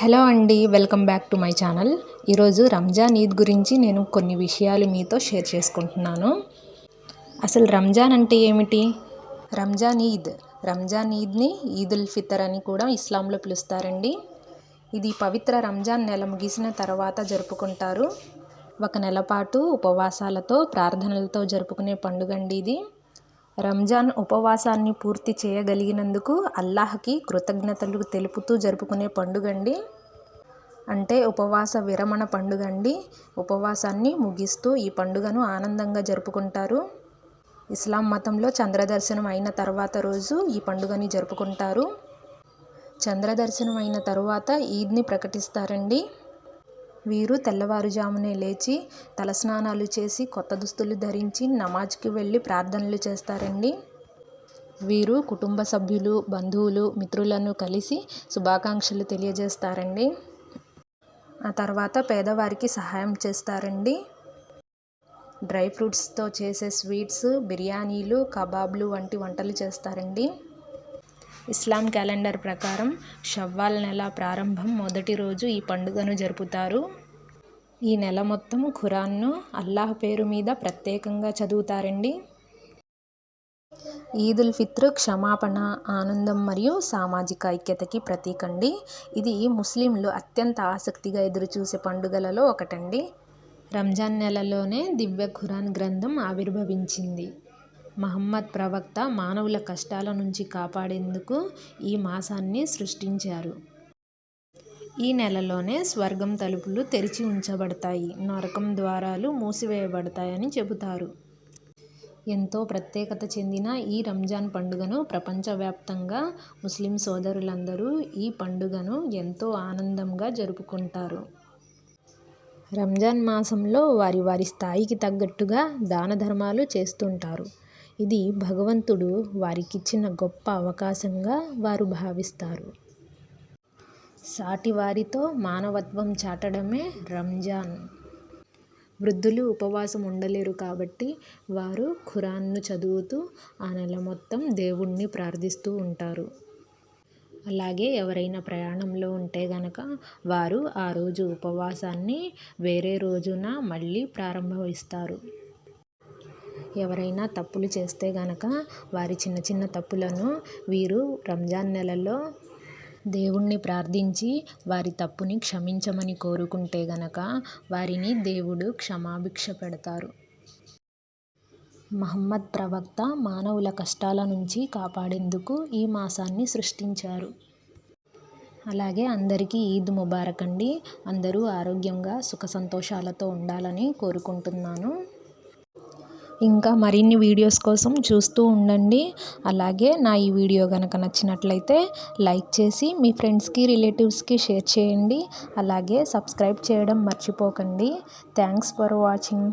Hello అండి welcome back to my channel. ఈరోజు రంజాన్ ఈద్ గురించి నేను కొన్ని విషయాలు మీతో షేర్ చేసుకుంటున్నాను. అసలు రంజాన్ అంటే ఏమిటి? రంజాన్ ఈద్. రంజాన్ ఈద్ని ఈద్ ఉల్ ఫితర్ అని కూడా ఇస్లాంలో పిలుస్తారండి. ఇది పవిత్ర రంజాన్ నెల ముగిసిన తర్వాత జరుపుకుంటారు. ఒక నెల పాటు ఉపవాసాలతో ప్రార్థనలతో జరుపుకునే పండుగ అండి ఇది. రంజాన్ ఉపవాసాన్ని పూర్తి చేయగలిగినందుకు అల్లాహ్కి కృతజ్ఞతలు తెలుపుతూ జరుపుకునే పండుగ అండి అంటే ఉపవాస విరమణ పండుగ అండి ఉపవాసాన్ని ముగిస్తూ ఈ పండుగను ఆనందంగా జరుపుకుంటారు. ఇస్లాం మతంలో చంద్రదర్శనం అయిన తర్వాత రోజు ఈ పండుగని జరుపుకుంటారు. చంద్రదర్శనం అయిన తరువాత ఈద్ని ప్రకటిస్తారండి. వీరు తెల్లవారుజామునే లేచి తలస్నానాలు చేసి కొత్త దుస్తులు ధరించి నమాజ్కి వెళ్ళి ప్రార్థనలు చేస్తారండి. వీరు కుటుంబ సభ్యులు బంధువులు మిత్రులను కలిసి శుభాకాంక్షలు తెలియజేస్తారండి. ఆ తర్వాత పేదవారికి సహాయం చేస్తారండి. డ్రై ఫ్రూట్స్తో చేసే స్వీట్స్ బిర్యానీలు కబాబ్లు వంటి వంటలు చేస్తారండి. ఇస్లాం క్యాలెండర్ ప్రకారం షవ్వాల్ నెల ప్రారంభం మొదటి రోజు ఈ పండుగను జరుపుతారు. ఈ నెల మొత్తం ఖురాన్ను అల్లాహ్ పేరు మీద ప్రత్యేకంగా చదువుతారండి. ఈదుల్ ఫిత్ర్ క్షమాపణ ఆనందం మరియు సామాజిక ఐక్యతకి ప్రతీక అండి. ఇది ముస్లింలు అత్యంత ఆసక్తిగా ఎదురుచూసే పండుగలలో ఒకటండి. రంజాన్ నెలలోనే దివ్య ఖురాన్ గ్రంథం ఆవిర్భవించింది. మహమ్మద్ ప్రవక్త మానవుల కష్టాల నుంచి కాపాడేందుకు ఈ మాసాన్ని సృష్టించారు. ఈ నెలలోనే స్వర్గం తలుపులు తెరిచి ఉంచబడతాయి. నరకం ద్వారాలు మూసివేయబడతాయని చెబుతారు. ఎంతో ప్రత్యేకత చెందిన ఈ రంజాన్ పండుగను ప్రపంచవ్యాప్తంగా ముస్లిం సోదరులందరూ ఈ పండుగను ఎంతో ఆనందంగా జరుపుకుంటారు. రంజాన్ మాసంలో వారి వారి స్థాయికి తగ్గట్టుగా దాన ధర్మాలు చేస్తుంటారు. ఇది భగవంతుడు వారికిచ్చిన గొప్ప అవకాశంగా వారు భావిస్తారు. సాటివారితో మానవత్వం చాటడమే రంజాన్. వృద్ధులు ఉపవాసం ఉండలేరు కాబట్టి వారు ఖురాన్ను చదువుతూ ఆ నెల మొత్తం దేవుణ్ణి ప్రార్థిస్తూ ఉంటారు. అలాగే ఎవరైనా ప్రయాణంలో ఉంటే గనక వారు ఆ రోజు ఉపవాసాన్ని వేరే రోజున మళ్ళీ ప్రారంభిస్తారు ఎవరైనా తప్పులు చేస్తే గనక వారి చిన్న చిన్న తప్పులను వీరు రంజాన్ నెలలో దేవుణ్ణి ప్రార్థించి వారి తప్పుని క్షమించమని కోరుకుంటే గనక వారిని దేవుడు క్షమాభిక్ష పెడతారు. మహమ్మద్ ప్రవక్త మానవుల కష్టాల నుంచి కాపాడేందుకు ఈ మాసాన్ని సృష్టించారు. అలాగే అందరికీ ఈద్ ముబారక్ అండి అందరూ ఆరోగ్యంగా సుఖ సంతోషాలతో ఉండాలని కోరుకుంటున్నాను. ఇంకా మరిన్ని వీడియోస్ కోసం చూస్తూ ఉండండి. అలాగే నా ఈ వీడియో కనుక నచ్చినట్లయితే లైక్ చేసి మీ ఫ్రెండ్స్కి రిలేటివ్స్కి షేర్ చేయండి. అలాగే సబ్స్క్రైబ్ చేయడం మర్చిపోకండి. Thanks for watching.